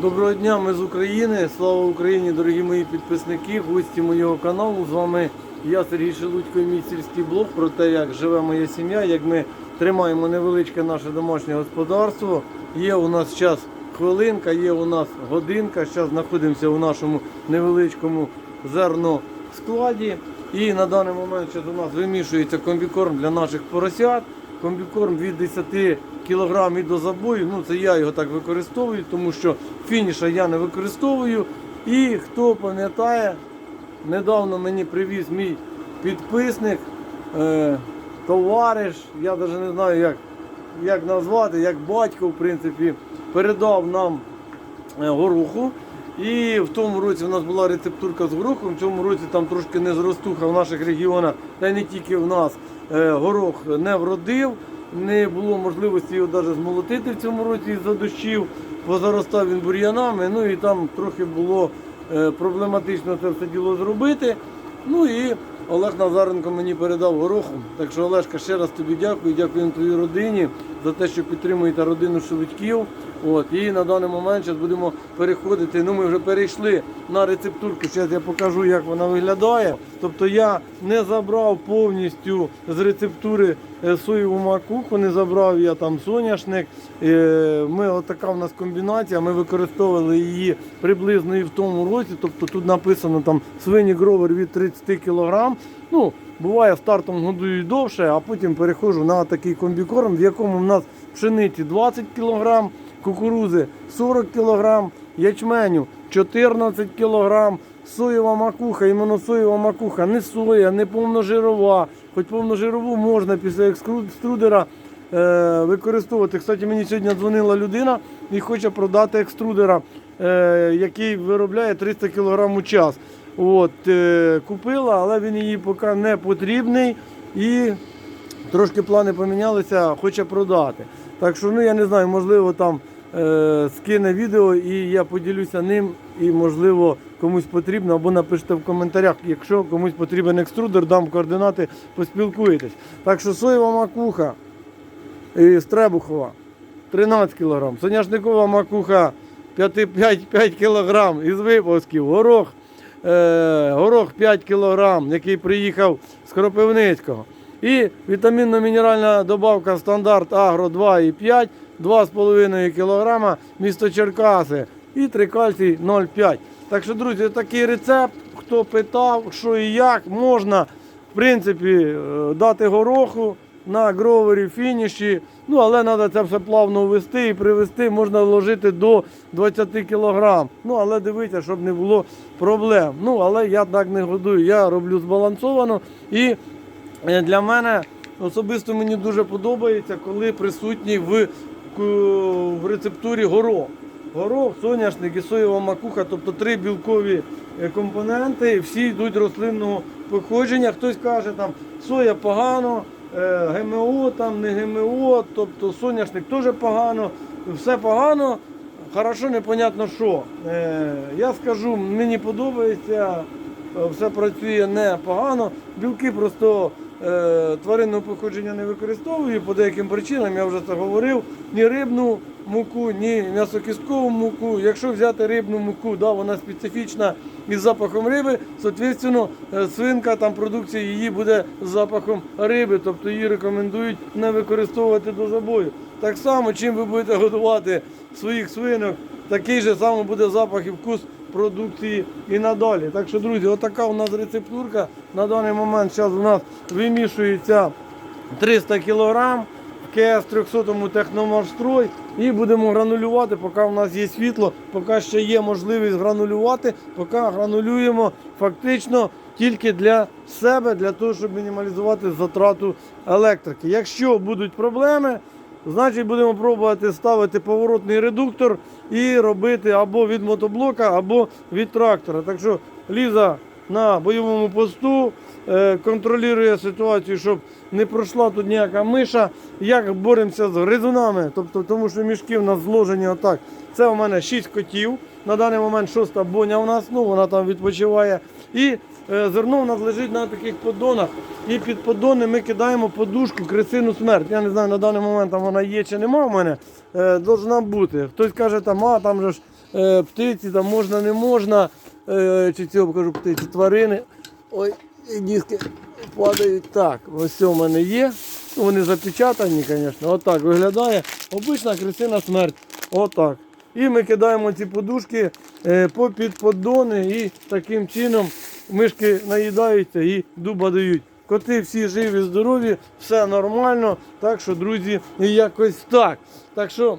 Доброго дня, ми з України. Слава Україні, дорогі мої підписники, гості моєго каналу. З вами я, Сергій Шелудько, і мій сільський блог про те, як живе моя сім'я, як ми тримаємо невеличке наше домашнє господарство. Є у нас час хвилинка, є у нас годинка. Зараз знаходимося у нашому невеличкому зерноскладі. І на даний момент зараз у нас вимішується комбікорм для наших поросят. Комбікорм від 10 кг і до забою. Ну це я його так використовую, тому що фініша я не використовую. І хто пам'ятає, недавно мені привіз мій підписник, е, товариш, я навіть не знаю, як, як назвати, як батько, в принципі, передав нам е, гороху. І в тому році у нас була рецептурка з горохом, в цьому році там трошки не зростуха в наших регіонах, та й не тільки в нас. Е, Горох не вродив, не було можливості його навіть змолотити в цьому році із-за дощів, позаростав він бур'янами, ну і там трохи було е, проблематично це все діло зробити. Ну і Олег Назаренко мені передав гороху. Так що, Олешка, ще раз тобі дякую, дякую твоїй родині за те, що підтримуєте родину Шелудьків. От, і на даний момент зараз будемо переходити. Ну, ми вже перейшли на рецептурку. Зараз я покажу, як вона виглядає. Тобто я не забрав повністю з рецептури е, соєву макуху, не забрав я там соняшник. Е, Ми отака в нас комбінація. Ми використовували її приблизно і в тому році. Тобто тут написано там свині гровер від 30 кг. Ну, буває стартом годують довше, а потім переходжу на такий комбікорм, в якому в нас пшениці 20 кг, кукурузи 40 кг, ячменю 14 кг, соєва макуха, іменно соєва макуха, не соя, не повножирова. Хоч повножирову можна після екструдера е, використовувати. Кстати, мені сьогодні дзвонила людина і хоче продати екструдера, е, який виробляє 300 кг у час. От, е, купила, але він її поки не потрібний і трошки плани помінялися, хоче продати. Так що, ну я не знаю, можливо, там е, скине відео і я поділюся ним, і можливо комусь потрібно, або напишіть в коментарях, якщо комусь потрібен екструдер, дам координати, поспілкуєтесь. Так що соєва макуха і стребухова 13 кг, соняшникова макуха 5, 5, 5 кг із випусків, горох, горох 5 кг, який приїхав з Кропивницького. І вітамінно-мінеральна добавка стандарт Агро 2,5, 2,5 кг, місто Черкаси і трикальцій 0,5. Так що, друзі, такий рецепт. Хто питав, що і як, можна в принципі е, дати гороху на гровері фініші. Ну, але треба це все плавно ввести і привести, можна вложити до 20 кг. Ну, але дивіться, щоб не було проблем. Ну, але я так не годую. Я роблю збалансовано і Е, Для мене особисто мені дуже подобається, коли присутній в, в рецептурі горох. Горох, соняшник і соєва макуха, тобто три білкові е, компоненти, всі йдуть рослинного походження. Хтось каже, там соя погано, ГМО там не ГМО, тобто соняшник теж погано, все погано. Хорошо, непонятно що. Е, я скажу, мені подобається, е, все працює непогано. Білки просто е, тваринного походження не використовую по деяким причинам, я вже це говорив. Ні рибну муку, ні м'ясокісткову муку. Якщо взяти рибну муку, да, вона специфічна із запахом риби, соответственно, е, свинка там продукція її буде з запахом риби, тобто її рекомендують не використовувати до забою. Так само, чим ви будете годувати своїх свинок, такий же самий буде запах і вкус продукції і надалі. Так що, друзі, отака у нас рецептурка. На даний момент зараз у нас вимішується 300 кг в КС 300 техномарстрой і будемо гранулювати, поки у нас є світло, поки ще є можливість гранулювати, поки гранулюємо фактично тільки для себе, для того, щоб мінімалізувати затрату електрики. Якщо будуть проблеми, Значить, будемо пробувати ставити поворотний редуктор і робити або від мотоблока, або від трактора. Так що Ліза на бойовому посту е, контролює ситуацію, щоб не пройшла тут ніяка миша. Як боремося з гризунами, тобто, тому що мішки в нас зложені отак. Це у мене 6 котів. На даний момент шоста боня у нас, ну вона там відпочиває. І е, зерно у нас лежить на таких поддонах. І під поддони ми кидаємо подушку крисину смерть. Я не знаю, на даний момент там вона є чи нема в мене. Е, должна бути. Хтось каже, там, а там же ж е, птиці, там можна, не можна, чи цього кажу птиці, тварини. Ой, і диски падають. Так, ось у мене є. Ну, вони запечатані, звісно. Отак виглядає. Обична крисина смерть. Отак. І ми кидаємо ці подушки е, попід поддони і таким чином мишки наїдаються і дуба дають. Коти всі живі, здорові, все нормально. Так що, друзі, якось так. Так що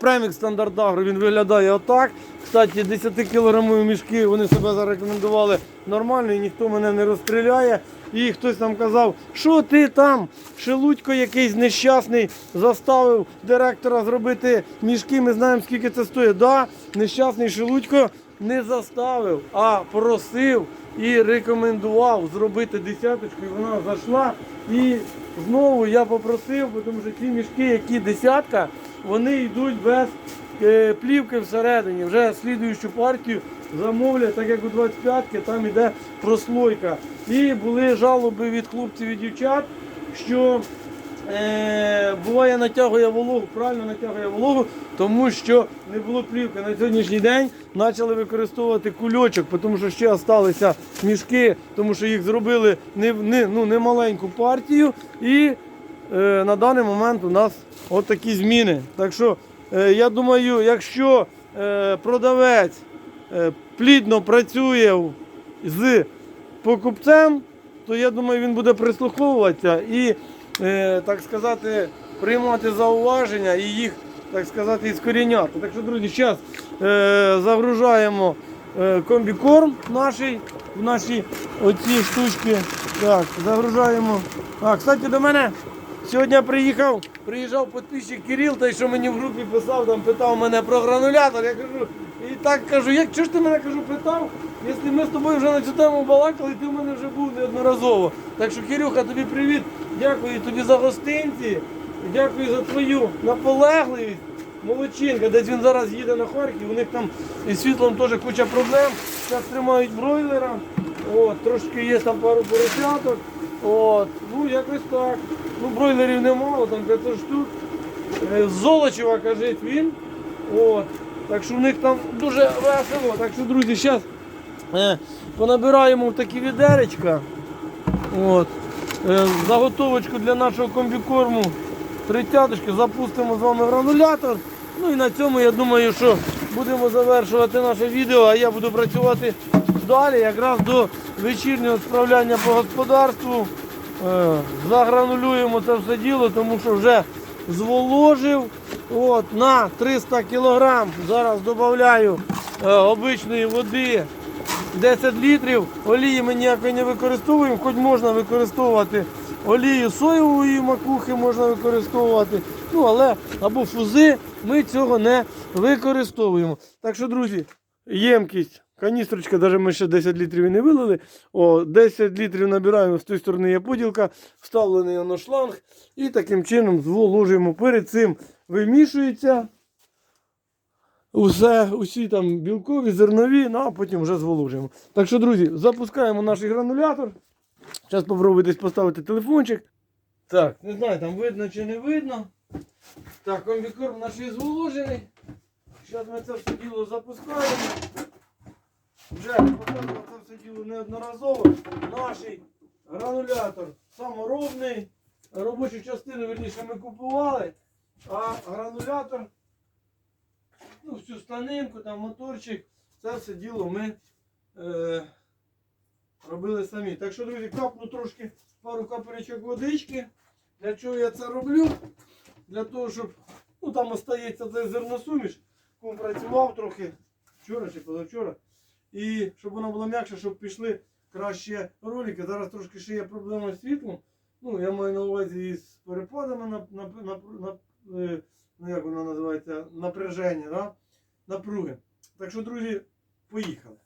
Премік стандарт Агро він виглядає отак. Кстати, 10 кілограмові мішки вони себе зарекомендували нормально і ніхто мене не розстріляє. І хтось там казав, що ти там, Шелудько якийсь нещасний, заставив директора зробити мішки. Ми знаємо, скільки це стоїть. Да, нещасний Шелудько не заставив, а просив і рекомендував зробити десяточку, і вона зайшла. І знову я попросив, тому що ті мішки, які десятка, вони йдуть без е, плівки всередині. Вже слідуючу партію замовлять, так як у 25-ки, там йде прослойка. І були жалоби від хлопців і дівчат, що е, буває натягує вологу, правильно натягує вологу, тому що не було плівки. На сьогоднішній день почали використовувати кульочок, тому що ще залишилися мішки, тому що їх зробили не, не, ну, не маленьку партію. І е, на даний момент у нас от такі зміни. Так що е, я думаю, якщо е, продавець е, плідно працює з покупцем, то я думаю, він буде прислуховуватися і, так сказати, приймати зауваження і їх, так сказати, іскоріняти. Так що, друзі, зараз е, загружаємо е, комбікорм нашій, в наші оці штучки. Так, загружаємо. А, кстати, до мене сьогодні приїхав, приїжджав підписчик Кирил, той, що мені в групі писав, там питав мене про гранулятор. Я кажу, і так кажу, як чого ж ти мене кажу, питав? Якщо ми з тобою вже на цю тему балакали, ти в мене вже був неодноразово. Так що, Кирюха, тобі привіт. Дякую тобі за гостинці. Дякую за твою наполегливість. Молодчинка, десь він зараз їде на Харків, у них там із світлом теж куча проблем. Зараз тримають бройлера. От, трошки є там пару поросяток. От, ну якось так. Ну, бройлерів немало, там 500 штук. Е, Золочева, каже він. От. Так що в них там дуже весело. Так що, друзі, зараз понабираємо в такі відеречка. От. Е, заготовочку для нашого комбікорму тридцяточки, запустимо з вами гранулятор. Ну і на цьому я думаю, що будемо завершувати наше відео, а я буду працювати далі, якраз до вечірнього справляння по господарству. Е, загранулюємо це все діло, тому що вже зволожив от, на 300 кг. Зараз додаю е, обичної води 10 літрів. Олії ми ніякої не використовуємо, хоч можна використовувати олію соєвої макухи, можна використовувати. Ну, але або фузи ми цього не використовуємо. Так що, друзі, ємкість. Каністрочка, навіть ми ще 10 літрів і не вилили. О, 10 літрів набираємо, з тої сторони є поділка, вставлений воно шланг. І таким чином зволожуємо. Перед цим вимішується усе, усі там білкові, зернові, ну а потім вже зволожуємо. Так що, друзі, запускаємо наш гранулятор. Зараз спробую десь поставити телефончик. Так, не знаю, там видно чи не видно. Так, комбікорм наш зволожений. Зараз ми це все діло запускаємо. Вже показував це все діло неодноразово. Наш гранулятор саморобний. Робочу частину, верніше, ми купували, а гранулятор, ну, всю станинку, там моторчик, це все діло ми е, робили самі. Так що, друзі, капну трошки пару капелечок водички. Для чого я це роблю? Для того, щоб ну, там остається цей зерносуміш, кум працював трохи вчора чи позавчора. І щоб воно було м'якше, щоб пішли краще ролики. Зараз трошки ще є проблема з світлом. Ну, я маю на увазі із перепадами на, на, на, на, е, ну, як воно називається, напряження, да? напруги. Так що, друзі, поїхали.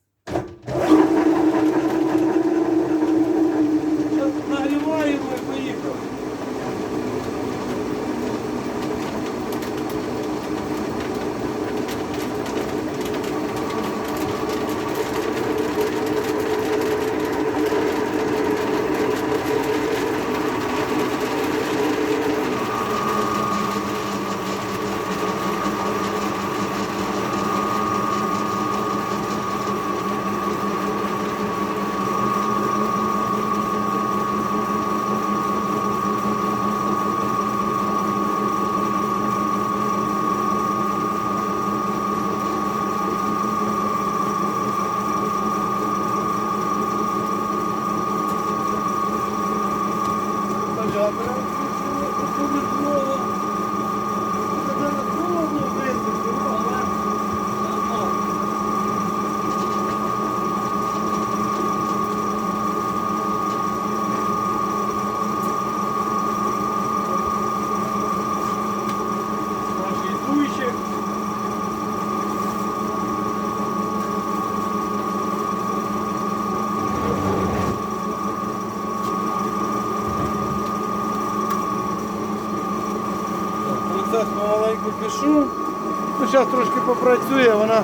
Зараз трошки попрацює, вона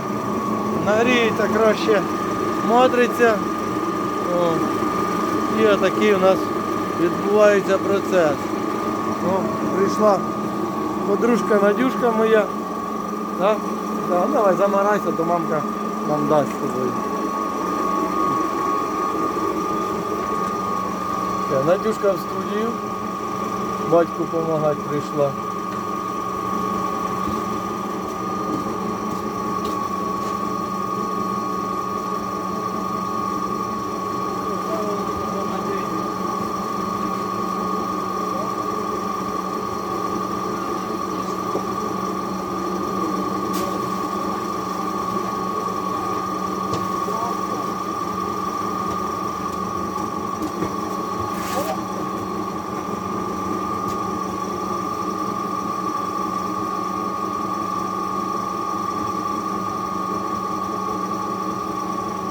нагріється краще матриця. І отакий у нас відбувається процес. О, прийшла подружка Надюшка моя. Да? Да, давай замарайся, то мамка нам дасть з тобою. Е, Надюшка в студію. Батьку допомагати прийшла.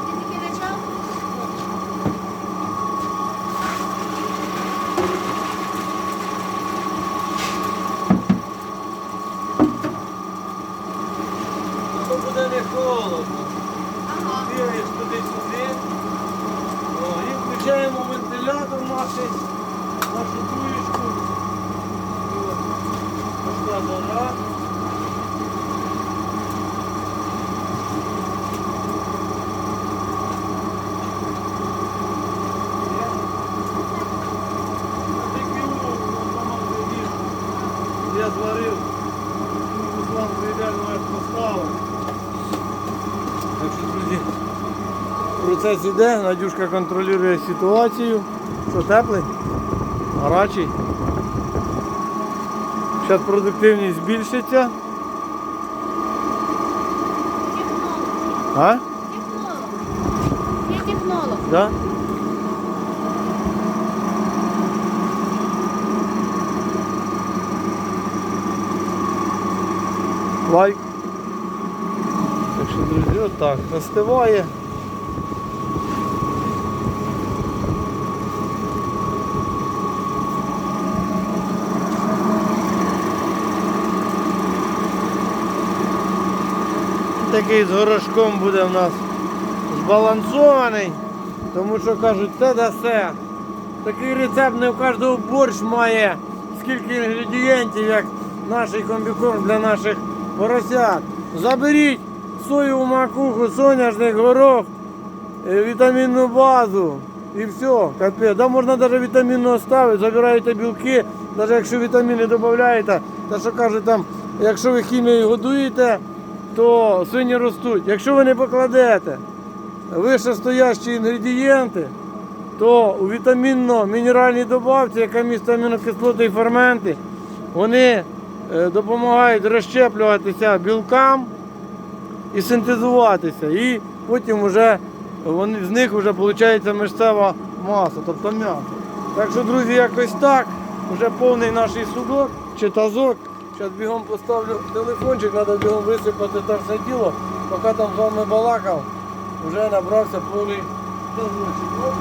Ти тільки почав? То холодно. Бігаєш туди-сюди. І включаємо вентилятор наш, нашу туєчку. Пішла жара. Я зварив, Руслан ідеально як поставив. Так що, друзі, процес іде, Надюшка контролює ситуацію. Що, теплий? Гарячий. Зараз продуктивність збільшиться. А? Технолог. Я технолог. Да? Лайк. Так що, друзі, отак застиває. Такий з горошком буде в нас збалансований, тому що кажуть, те да все. Такий рецепт не в кожного борщ має скільки інгредієнтів, як наш комбікорм для наших поросят. Заберіть соєву макуху, соняшник, горох, е, вітамінну базу і все, капець. Да можна навіть вітамінну оставити, забираєте білки, навіть якщо вітаміни додаєте, та що кажуть там, якщо ви хімією годуєте, то свині ростуть. Якщо ви не покладете вищестоящі інгредієнти, то у вітамінно-мінеральній добавці, яка містить амінокислоти і ферменти, вони е, допомагають розщеплюватися білкам і синтезуватися. І потім вже вони, з них вже виходить мишцева маса, тобто м'ясо. Так що, друзі, якось так. Вже повний наш судок чи тазок. Зараз бігом поставлю телефончик, треба бігом висипати те все діло. Поки там з вами балакав, вже набрався повний тазочок. Оп.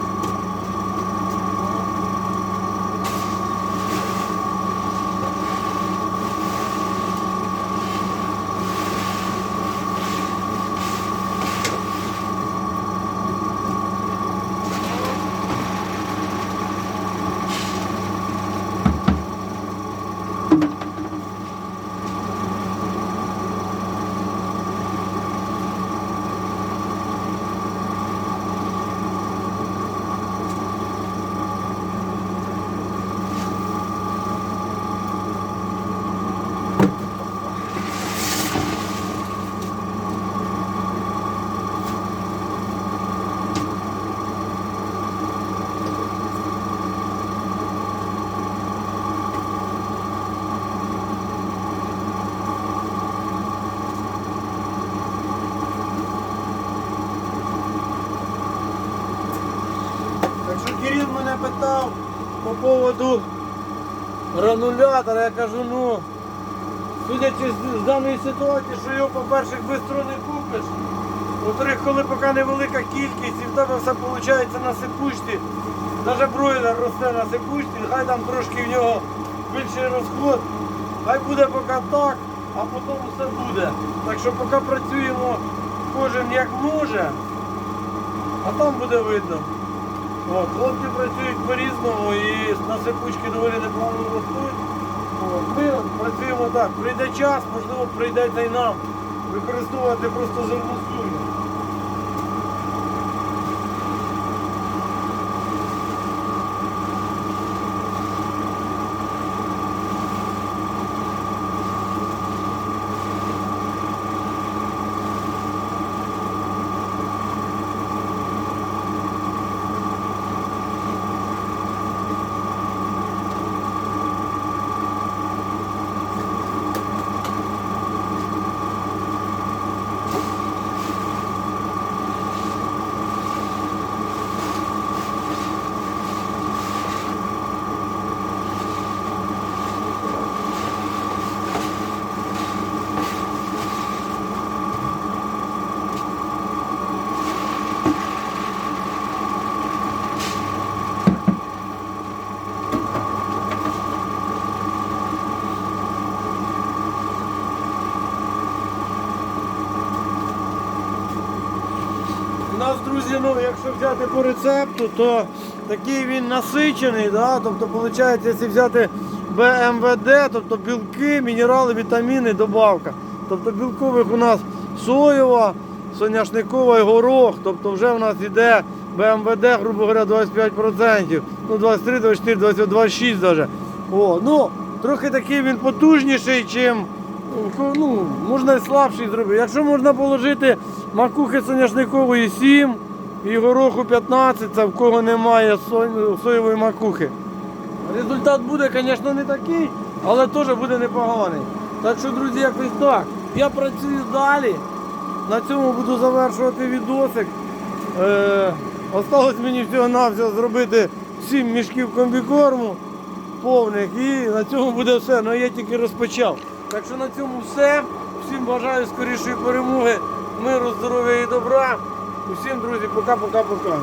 Так що Кирил мене питав по поводу гранулятора, я кажу, ну, судячи з, даної ситуації, що його, по-перше, швидко не купиш. Во-вторых, коли поки невелика кількість і в тебе все виходить на сипучці, навіть бройлер росте на сипучці, хай там трошки в нього більший розход, хай буде поки так. а потім все буде. Так що поки працюємо кожен як може, а там буде видно. Хлопці працюють по-різному і на сипучки доволі непогано ростуть. Ми працюємо так. Прийде час, можливо, прийдеться і нам використовувати просто зерну суму. У нас, друзі, ну, по рецепту, то такий він насичений, да? тобто, виходить, якщо взяти БМВД, тобто білки, мінерали, вітаміни, добавка. Тобто білкових у нас соєва, соняшникова і горох, тобто вже в нас йде БМВД, грубо говоря, 25%, ну 23, 24, 25, 26 даже. О, ну, трохи такий він потужніший, чим ну, можна і слабший зробити. Якщо можна положити макухи соняшникової 7 і гороху 15, це в кого немає со- соєвої макухи. Результат буде, звісно, не такий, але теж буде непоганий. Так що, друзі, якось так. Я працюю далі. На цьому буду завершувати відосик. Е, осталось мені всього-навсього зробити 7 мішків комбікорму повних і на цьому буде все. Ну я тільки розпочав. Так що на цьому все. Всім бажаю скорішої перемоги, миру, здоров'я і добра. Усім, друзі, пока-пока-пока.